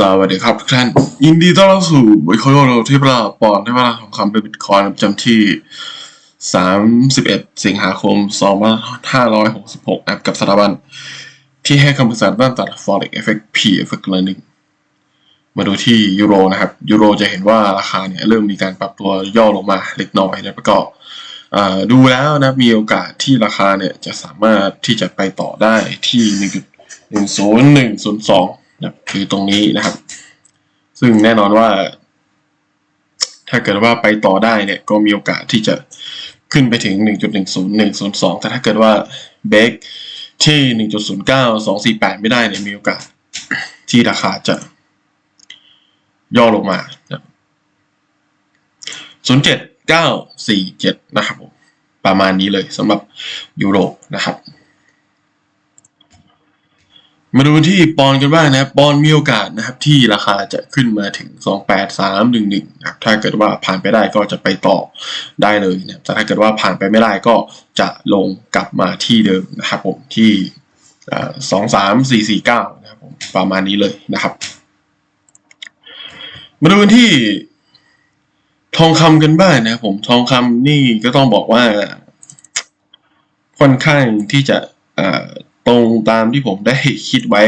สวัสดีครับทุกท่านยินดีต้อนรับสู่บิตคอยเราที่เวลาปอนด์ที่เวลาทองคำด้วยบิตคอยน์ประจำที่ 31 สิงหาคม 2566นะครับกับสถาบัน ที่ให้คำปรึกษาด้านตลาด forex effect p effect learning มาดูที่ยูโรนะครับยูโรจะเห็นว่าราคาเนี่ยเริ่มมีการปรับตัวย่อลงมาเล็กน้อยนะแล้วก็อ่าดูแล้วนะมีโอกาสที่ราคาเนี่ยจะสามารถที่จะไปต่อได้ที่ 1.10102นะ คือตรงนี้นะครับ ซึ่งแน่นอนว่า ถ้าเกิดว่าไปต่อได้เนี่ย ก็มีโอกาสที่จะขึ้นไปถึง 1.10102 แต่ถ้าเกิดว่าเบรกที่ 1.09248 ไม่ได้เนี่ยมีโอกาสที่ราคาจะย่อลงมานะ07947 นะครับผมประมาณนี้เลยสำหรับยูโรนะครับ มาดูที่ปอนกันบ้างนะครับปอนมีโอกาสนะครับที่ราคาจะขึ้นมาถึง 28311นะครับถ้าเกิดว่าผ่านไปได้ก็จะไปต่อได้เลยนะครับแต่ถ้าเกิดว่าผ่านไปไม่ได้ก็จะลงกลับมาที่เดิมนะครับผมที่สองสามสี่สี่เก้านะครับผมประมาณนี้เลยนะครับ มาดูที่ทองคำกันบ้างนะครับผมทองคำนี่ก็ต้องบอกว่าค่อนข้างที่จะ ตรงตามที่ผมได้คิดไว้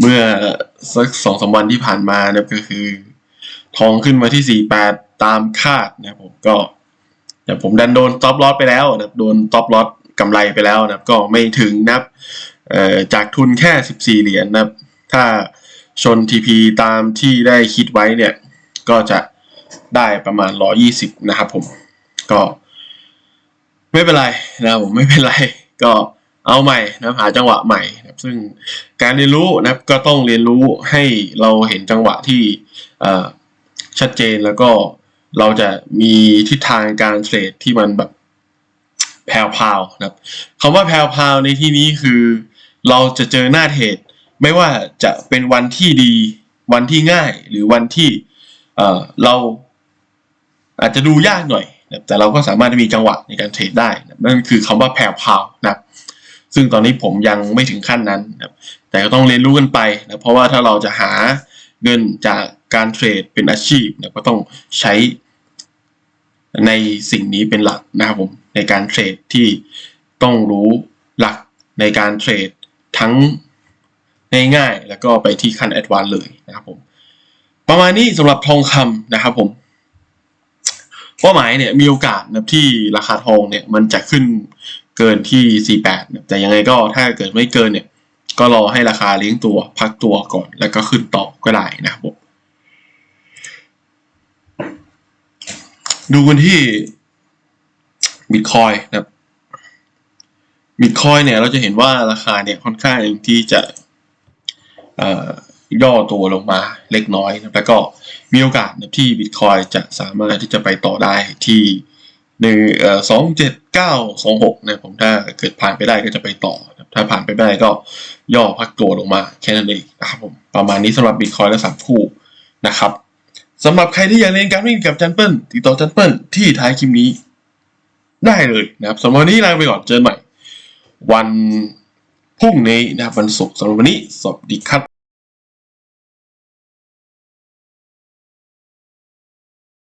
เมื่อสักสองสามวันที่ผ่านมานะครับก็คือ ทองขึ้นมาที่สี่แปดตามคาดนะครับผมก็แต่ผมดันโดนท็อปลอสไปแล้วนะครับโดนท็อปลอสกำไรไปแล้วนะครับ ก็ไม่ถึงนะครับเออจากทุนแค่สิบสี่เหรียญนะครับ ถ้าชน TP ตามที่ได้คิดไว้เนี่ย ก็จะได้ประมาณร้อยี่สิบนะครับผม ก็ ไม่เป็นไรนะครับผมไม่เป็นไร ก็ เอาใหม่นะครับหาจังหวะใหม่นะครับซึ่งการเรียนรู้นะครับก็ต้องเรียนรู้ให้เราเห็นจังหวะที่ชัดเจนแล้วก็เราจะมีทิศทางการเทรดที่มันแบบแพรวพาวนะครับคำว่าแพรวพาวในที่นี้คือ เราจะเจอหน้าเทรดไม่ว่าจะเป็นวันที่ดี วันที่ง่าย หรือวันที่เเราอาจจะดูยากหน่อยนะแต่เราก็สามารถมีจังหวะในการเทรดได้นะนั่นคือคำว่าแพรวพาวนะครับ ซึ่งตอนนี้ผมยังไม่ถึงขั้นนั้นนะครับแต่ก็ต้องเรียนรู้กันไปนะเพราะว่าถ้าเราจะหาเงินจากการเทรดเป็นอาชีพนะก็ต้องใช้ในสิ่งนี้เป็นหลักนะครับผมในการเทรดที่ต้องรู้หลักในการเทรดทั้งง่ายๆแล้วก็ไปที่ขั้นแอดวานเลยนะครับผมประมาณนี้สำหรับทองคำนะครับผมเป้าหมายเนี่ยมีโอกาสนะที่ราคาทองเนี่ยมันจะขึ้น เกินที่ 48นะแต่ยังไงก็ถ้าเกิดไม่เกินเนี่ย ก็รอให้ราคาเลี้ยงตัวพักตัวก่อน แล้วก็ขึ้นต่อก็ได้นะครับผมดูกันที่บิตคอยนะครับบิตคอยเนี่ยเราจะเห็นว่าราคาเนี่ยค่อนข้างที่จะย่อตัวลงมาเล็กน้อยนะครับแล้วก็มีโอกาสนะที่บิตคอยจะสามารถที่จะไปต่อได้ที่ หนึ่งสองเจ็ดเก้าสองหกนะผมถ้าเกิดผ่านไปได้ก็จะไปต่อ ถ้าผ่านไปไม่ได้ก็ย่อพักตัวลงมาแค่นั้นเองนะครับผมประมาณนี้สำหรับบิตคอยและสามคู่นะครับสำหรับใครที่อยากเรียนการวิ่งกับจันเปิลติดต่อจันเปิลที่ท้ายคลิปนี้ได้เลยนะครับสำหรับวันนี้ลาไปก่อนเจอกันใหม่ วันพรุ่งนี้นะครับวันศุกร์สำหรับวันนี้สวัสดีครับ